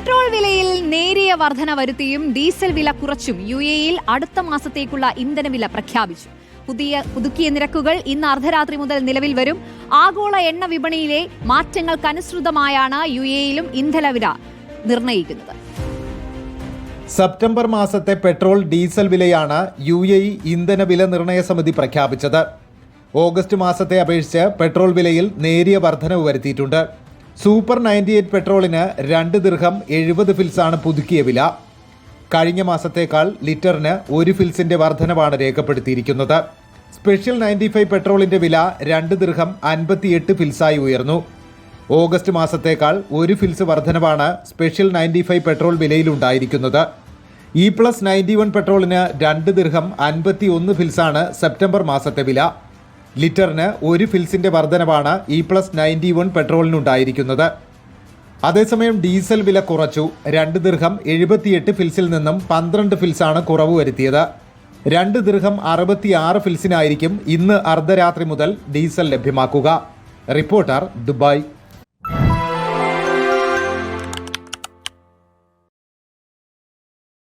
Petrol വിലയിൽ നേരിയ വർധന വരുത്തിയും ഡീസൽ വില കുറച്ചും യു എയിൽ അടുത്ത മാസത്തേക്കുള്ള ഇന്ധനവില പ്രഖ്യാപിച്ചു. പുതിയ പുതുക്കിയ നിരക്കുകൾ ഇന്ന് അർദ്ധരാത്രി മുതൽ നിലവിൽ വരും. ആഗോള എണ്ണ വിപണിയിലെ മാറ്റങ്ങൾക്കനുസൃതമായാണ് യു എയിലും ഇന്ധനവില നിർണയിക്കുന്നത്. സെപ്റ്റംബർ മാസത്തെ പെട്രോൾ ഡീസൽ വിലയാണ് യു എ ഇന്ധന വില നിർണയ സമിതി പ്രഖ്യാപിച്ചത്. ഓഗസ്റ്റ് മാസത്തെ അപേക്ഷിച്ച് പെട്രോൾ വിലയിൽ നേരിയ വർധനവ് വരുത്തിയിട്ടുണ്ട്. സൂപ്പർ നയന്റി എയ്റ്റ് പെട്രോളിന് രണ്ട് ദീർഘം എഴുപത് ഫിൽസാണ് പുതുക്കിയ വില. കഴിഞ്ഞ മാസത്തേക്കാൾ ലിറ്ററിന് ഒരു ഫിൽസിന്റെ വർധനവാണ് രേഖപ്പെടുത്തിയിരിക്കുന്നത്. സ്പെഷ്യൽ നയന്റി ഫൈവ് പെട്രോളിന്റെ വില രണ്ട് ദീർഘം അൻപത്തിയെട്ട് ഫിൽസായി ഉയർന്നു. ഓഗസ്റ്റ് മാസത്തേക്കാൾ ഒരു ഫിൽസ് വർധനവാണ് സ്പെഷ്യൽ നയന്റി ഫൈവ് പെട്രോൾ വിലയിലുണ്ടായിരിക്കുന്നത്. ഇ പ്ലസ് നയന്റി വൺ പെട്രോളിന് രണ്ട് ദീർഘം അൻപത്തി ഒന്ന് ഫിൽസാണ് സെപ്റ്റംബർ മാസത്തെ വില. ലിറ്ററിന് ഒരു ഫിൽസിന്റെ വർധനവാണ് ഇ പ്ലസ് നയന്റി വൺ പെട്രോളിനുണ്ടായിരിക്കുന്നത്. അതേസമയം ഡീസൽ വില കുറച്ചു. രണ്ട് ദീർഘം എഴുപത്തിയെട്ട് ഫിൽസിൽ നിന്നും പന്ത്രണ്ട് ഫിൽസാണ് കുറവ് വരുത്തിയത്. രണ്ട് ദീർഘം അറുപത്തിയാറ് ഫിൽസിനായിരിക്കും ഇന്ന് അർദ്ധരാത്രി മുതൽ ഡീസൽ ലഭ്യമാക്കുക. Reporter Dubai.